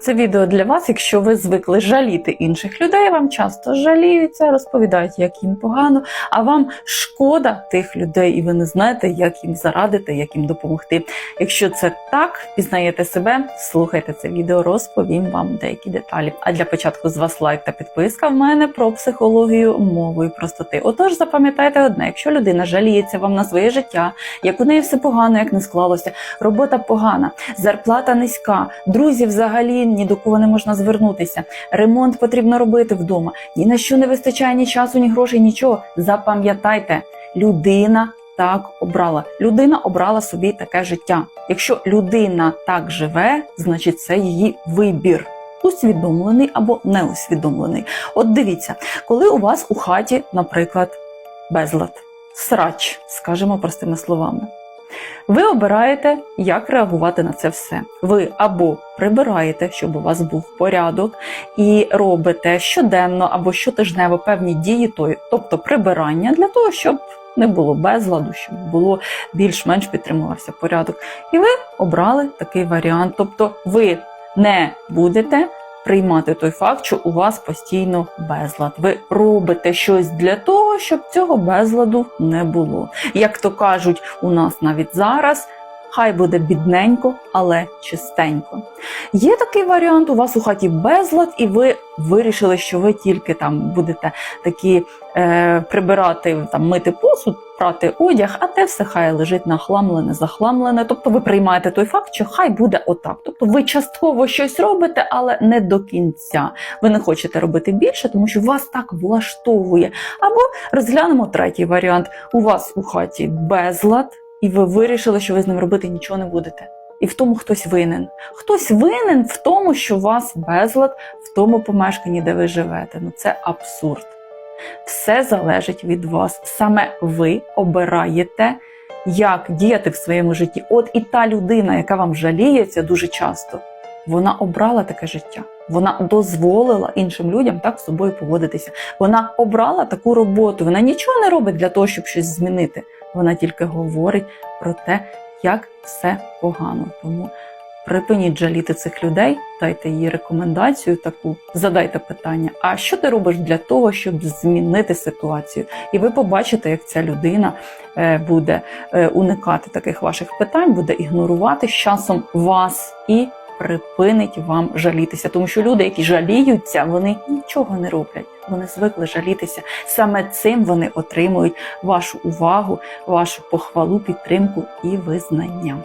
Це відео для вас, якщо ви звикли жаліти інших людей, вам часто жаліються, розповідають, як їм погано, а вам шкода тих людей, і ви не знаєте, як їм зарадити, як їм допомогти. Якщо це так, пізнаєте себе, слухайте це відео, розповім вам деякі деталі. А для початку з вас лайк та підписка в мене про психологію мовою простоти. Отож, запам'ятайте одне: якщо людина жаліється вам на своє життя, як у неї все погано, як не склалося, робота погана, зарплата низька, друзів взагалі ні до кого не можна звернутися. Ремонт потрібно робити вдома. Ні на що не вистачає ні часу, ні грошей, нічого. Запам'ятайте, людина так обрала. Людина обрала собі таке життя. Якщо людина так живе, значить це її вибір. Усвідомлений або неусвідомлений. От дивіться, коли у вас у хаті, наприклад, безлад, срач, скажімо простими словами. Ви обираєте, як реагувати на це все. Ви або прибираєте, щоб у вас був порядок, і робите щоденно або щотижнево певні дії, тобто прибирання для того, щоб не було безладу, щоб було більш-менш підтримувався порядок. І ви обрали такий варіант. Тобто ви не будете приймати той факт, що у вас постійно безлад. Ви робите щось для того, щоб цього безладу не було. Як то кажуть, у нас навіть зараз. Хай буде бідненько, але чистенько. Є такий варіант, у вас у хаті безлад, і ви вирішили, що ви тільки там будете такі е, прибирати, там мити посуд, прати одяг, а те все хай лежить нахламлене, захламлене. Тобто ви приймаєте той факт, що хай буде отак. Тобто ви частково щось робите, але не до кінця. Ви не хочете робити більше, тому що вас так влаштовує. Або розглянемо третій варіант: у вас у хаті безлад, і ви вирішили, що ви з ним робити нічого не будете. І в тому хтось винен. Хтось винен в тому, що у вас безлад в тому помешканні, де ви живете. Ну це абсурд. Все залежить від вас. Саме ви обираєте, як діяти в своєму житті. От і та людина, яка вам жаліється дуже часто, вона обрала таке життя. Вона дозволила іншим людям так з собою поводитися. Вона обрала таку роботу. Вона нічого не робить для того, щоб щось змінити. Вона тільки говорить про те, як все погано. Тому припиніть жаліти цих людей, дайте їй рекомендацію таку, задайте питання: а що ти робиш для того, щоб змінити ситуацію? І ви побачите, як ця людина е, буде е, уникати таких ваших питань, буде ігнорувати з часом вас і припинить вам жалітися. Тому що люди, які жаліються, вони нічого не роблять. Вони звикли жалітися. Саме цим вони отримують вашу увагу, вашу похвалу, підтримку і визнання.